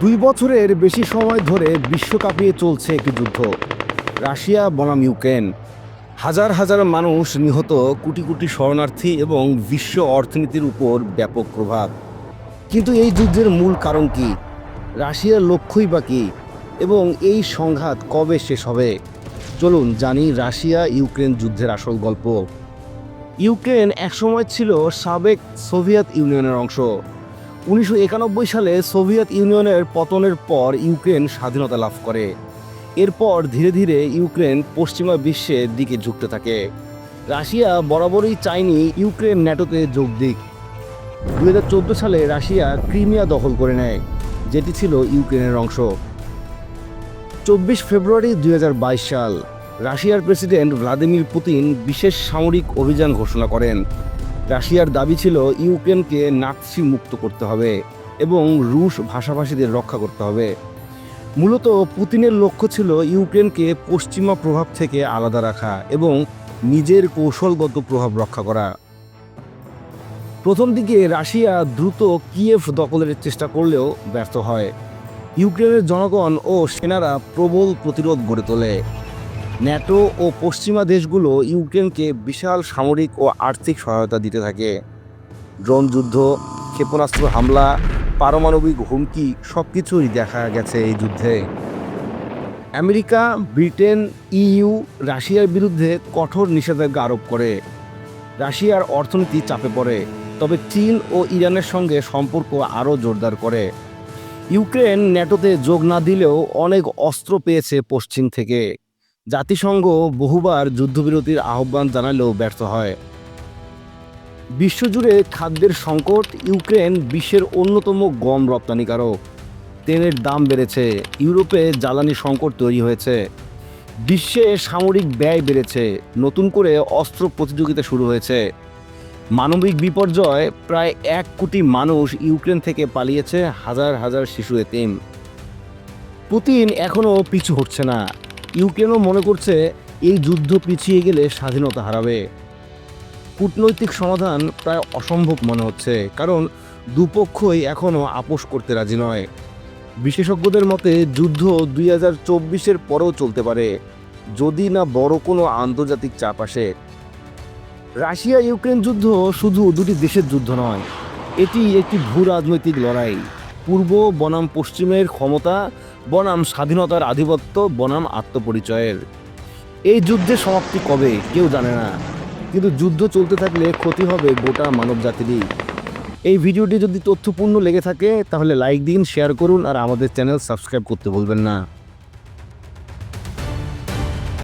দুই বছরের বেশি সময় ধরে বিশ্ব কাঁপিয়ে চলছে একটি যুদ্ধ। রাশিয়া বনাম ইউক্রেন। হাজার হাজার মানুষ নিহত, কোটি কোটি শরণার্থী এবং বিশ্ব অর্থনীতির উপর ব্যাপক প্রভাব। কিন্তু এই যুদ্ধের মূল কারণ কি? রাশিয়ার লক্ষ্যই বা কী? এবং এই সংঘাত কবে শেষ হবে? চলুন জানি রাশিয়া ইউক্রেন যুদ্ধের আসল গল্প। ইউক্রেন একসময় ছিল সাবেক সোভিয়েত ইউনিয়নের অংশ। উনিশশো একানব্বই সালে সোভিয়েত ইউনিয়নের পতনের পর ইউক্রেন স্বাধীনতা লাভ করে। এরপর ধীরে ধীরে ইউক্রেন পশ্চিমা বিশ্বের দিকে ঝুঁকতে থাকে। রাশিয়া বরাবরই চায়নি ইউক্রেন ন্যাটোতে যোগ দিক। দুই হাজার চোদ্দ সালে রাশিয়া ক্রিমিয়া দখল করে নেয়, যেটি ছিল ইউক্রেনের অংশ। চব্বিশ ফেব্রুয়ারি দুই হাজার বাইশ সাল রাশিয়ার প্রেসিডেন্ট ভ্লাদিমির পুতিন বিশেষ সামরিক অভিযান ঘোষণা করেন। রাশিয়ার দাবি ছিল ইউক্রেনকে নাৎসি মুক্ত করতে হবে এবং রুশ ভাষাভাষীদের রক্ষা করতে হবে। মূলত পুতিনের লক্ষ্য ছিল ইউক্রেনকে পশ্চিমা প্রভাব থেকে আলাদা রাখা এবং নিজের কৌশলগত প্রভাব রক্ষা করা। প্রথম দিকে রাশিয়া দ্রুত কিয়েভ দখলের চেষ্টা করলেও ব্যর্থ হয়। ইউক্রেনের জনগণ ও সেনারা প্রবল প্রতিরোধ গড়ে তোলে। ন্যাটো ও পশ্চিমা দেশগুলো ইউক্রেনকে বিশাল সামরিক ও আর্থিক সহায়তা দিতে থাকে। ড্রোন যুদ্ধ, ক্ষেপণাস্ত্র হামলা, পারমাণবিক হুমকি সব কিছুই দেখা গেছে এই যুদ্ধে। আমেরিকা, ব্রিটেন, ইইউ, রাশিয়ার বিরুদ্ধে কঠোর নিষেধাজ্ঞা আরোপ করে। রাশিয়ার অর্থনীতি চাপে পড়ে, তবে চীন ও ইরানের সঙ্গে সম্পর্ক আরও জোরদার করে। ইউক্রেন ন্যাটোতে যোগ না দিলেও অনেক অস্ত্র পেয়েছে পশ্চিম থেকে। জাতিসংঘ বহুবার যুদ্ধবিরতির আহ্বান জানালেও ব্যর্থ হয়। বিশ্বজুড়ে খাদ্যের সংকট, ইউক্রেন বিশ্বের অন্যতম গম রপ্তানিকারক। তেলের দাম বেড়েছে, ইউরোপে জ্বালানি সংকট তৈরি হয়েছে। বিশ্বে সামরিক ব্যয় বেড়েছে, নতুন করে অস্ত্র প্রতিযোগিতা শুরু হয়েছে। মানবিক বিপর্যয়, প্রায় এক কোটি মানুষ ইউক্রেন থেকে পালিয়েছে হাজার হাজার শিশু এতিম। পুতিন এখনও পিছু হচ্ছে না। ইউক্রেনও মনে করছে এই যুদ্ধ পিছিয়ে গেলে স্বাধীনতা হারাবে। কূটনৈতিক সমাধান প্রায় অসম্ভব মনে হচ্ছে, কারণ দুপক্ষই এখনও আপোষ করতে রাজি নয়। বিশেষজ্ঞদের মতে, যুদ্ধ দুই হাজার চব্বিশের পরেও চলতে পারে, যদি না বড় কোনো আন্তর্জাতিক চাপ আসে। রাশিয়া ইউক্রেন যুদ্ধ শুধু দুটি দেশের যুদ্ধ নয়, এটি একটি ভূ রাজনৈতিক লড়াই। পূর্ব, বনাম, পশ্চিমের ক্ষমতা বনাম স্বাধীনতার আধিপত্য, বনাম আত্মপরিচয়ের। এই যুদ্ধের সমাপ্তি কবে? কেউ জানে না। কিন্তু যুদ্ধ চলতে থাকলে ক্ষতি হবে গোটা মানব জাতিরই এই ভিডিওটি যদি তথ্যপূর্ণ লেগে থাকে, তাহলে লাইক দিন শেয়ার করুন, আর আমাদের চ্যানেল সাবস্ক্রাইব করতে বলবেন না।